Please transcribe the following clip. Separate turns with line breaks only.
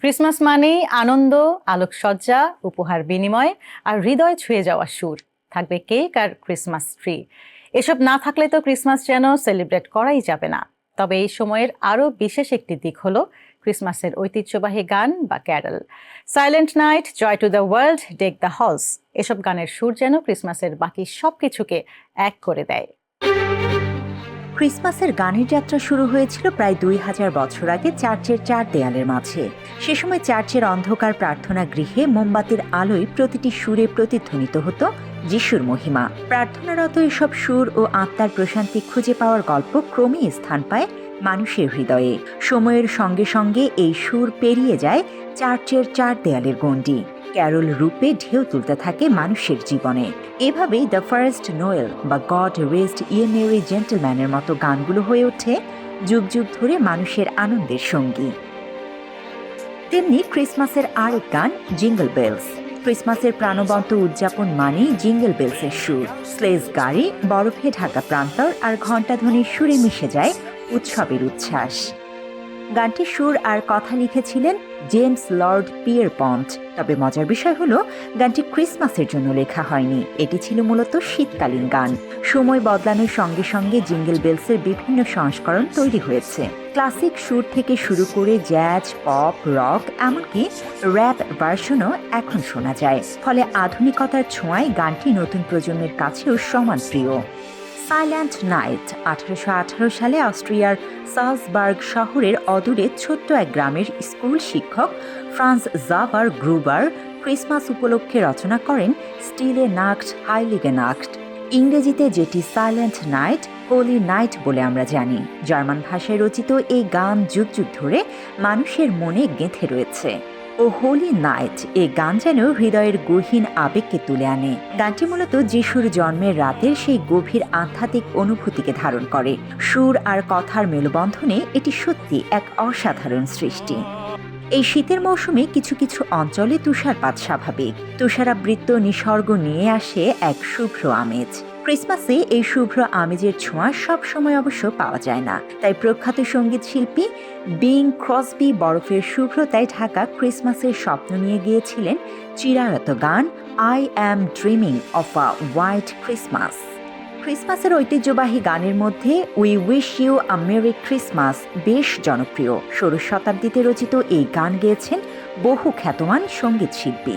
Christmas মানেই আনন্দ, আলোকসজ্জা, উপহার বিনিময় আর হৃদয় ছুঁয়ে যাওয়া সুর। থাকবে কেক আর ক্রিসমাস ট্রি। এসব না থাকলে তো ক্রিসমাস যেন সেলিব্রেট করাই যাবে না। তবে এই সময়ের আরও বিশেষ একটি দিক হলো ক্রিসমাসের ঐতিহ্যবাহী গান বা carol. Silent night, joy to the world, deck the halls. এসব গানের সুর যেন ক্রিসমাসের বাকি সব কিছুকে এক করে দেয়।
ক্রিসমাসের গানের যাত্রা শুরু হয়েছিল প্রায় দুই হাজার বছর আগে চার্চের চার দেয়ালের মাঝে। সে সময় চার্চের অন্ধকার প্রার্থনা গৃহে মোমবাতির আলোয় প্রতিটি সুরে প্রতিধ্বনিত হতো যিশুর মহিমা। প্রার্থনারত এসব সুর ও আত্মার প্রশান্তি খুঁজে পাওয়ার গল্প ক্রমেই স্থান পায় মানুষের হৃদয়ে। সময়ের সঙ্গে সঙ্গে এই সুর পেরিয়ে যায় চার্চের চার দেয়ালের গণ্ডি। ক্যারল রূপে ঢেউ তুলতে থাকে মানুষের জীবনে। এভাবেই দ্য ফার্স্ট নোয়েল বা গড রেস্ট ইয়ে মেরি জেন্টলম্যানের মতো গানগুলো হয়ে ওঠে, যুগ যুগ ধরে মানুষের আনন্দের সঙ্গী। তেমনি ক্রিসমাসের আরেক গান, জিঙ্গল বেলস। ক্রিসমাসের প্রাণবন্ত উদযাপন মানেই জিঙ্গল বেলসের সুর। স্লেজ গাড়ি, বরফে ঢাকা প্রান্তর আর ঘণ্টাধ্বনির সুরে মিশে যায় উৎসবের উচ্ছ্বাস। গানটির সুর আর কথা লিখেছিলেন জেমস লর্ড পিয়ার পন্ট তবে মজার বিষয় হলো, গানটি ক্রিসমাসের জন্য লেখা হয়নি। এটি ছিল মূলত শীতকালীন গান। সময় বদলানোর সঙ্গে সঙ্গে জিঙ্গেল বেলসের বিভিন্ন সংস্করণ তৈরি হয়েছে। ক্লাসিক সুর থেকে শুরু করে জ্যাজ, পপ, রক, এমনকি র্যাপ ভার্সনও এখন শোনা যায়। ফলে আধুনিকতার ছোঁয়ায় গানটি নতুন প্রজন্মের কাছেও সমান প্রিয়। সাইল্যান্ড নাইট, আঠারোশো আঠারো সালে অস্ট্রিয়ার সালসবার্গ শহরের অদূরে ছোট্ট এক গ্রামের স্কুল শিক্ষক ফ্রান্স জাভার গ্রুবার ক্রিসমাস উপলক্ষে রচনা করেন স্টিলে নাক্ট হাইলিগে নাক্ট ইংরেজিতে যেটি সাইলেন্ট নাইট, হোলি নাইট বলে আমরা জানি। জার্মান ভাষায় রচিত এই গান যুগ যুগ ধরে মানুষের মনে গেঁথে রয়েছে। ও হোলি নাইট এ গান যেন হৃদয়ের গহীন আবেগকে তুলে আনে। গানটি মূলত যিশুর জন্মের রাতের সেই গভীর আধ্যাত্মিক অনুভূতিকে ধারণ করে। সুর আর কথার মেলবন্ধনে এটি সত্যি এক অসাধারণ সৃষ্টি। এই শীতের মৌসুমে কিছু কিছু অঞ্চলে তুষারপাত স্বাভাবিক। তুষারাবৃত্ত নিসর্গ নিয়ে আসে এক শুভ্র আমেজ। ক্রিসমাসে এই শুভ্র আমেজের ছোঁয়া সব সময় অবশ্য পাওয়া যায় না। তাই প্রখ্যাত সংগীত শিল্পী বিং ক্রসবি বরফের শুভ্রতায় ঢাকা ক্রিসমাসের স্বপ্ন নিয়ে গিয়েছিলেন চিরায়ত গান I am dreaming of a white Christmas ক্রিসমাসের ঐতিহ্যবাহী গানের মধ্যে we wish you a merry Christmas বেশ জনপ্রিয়। ষোড়শ শতাব্দীতে রচিত এই গান গেয়েছেন বহু খ্যাতমান সংগীত শিল্পী।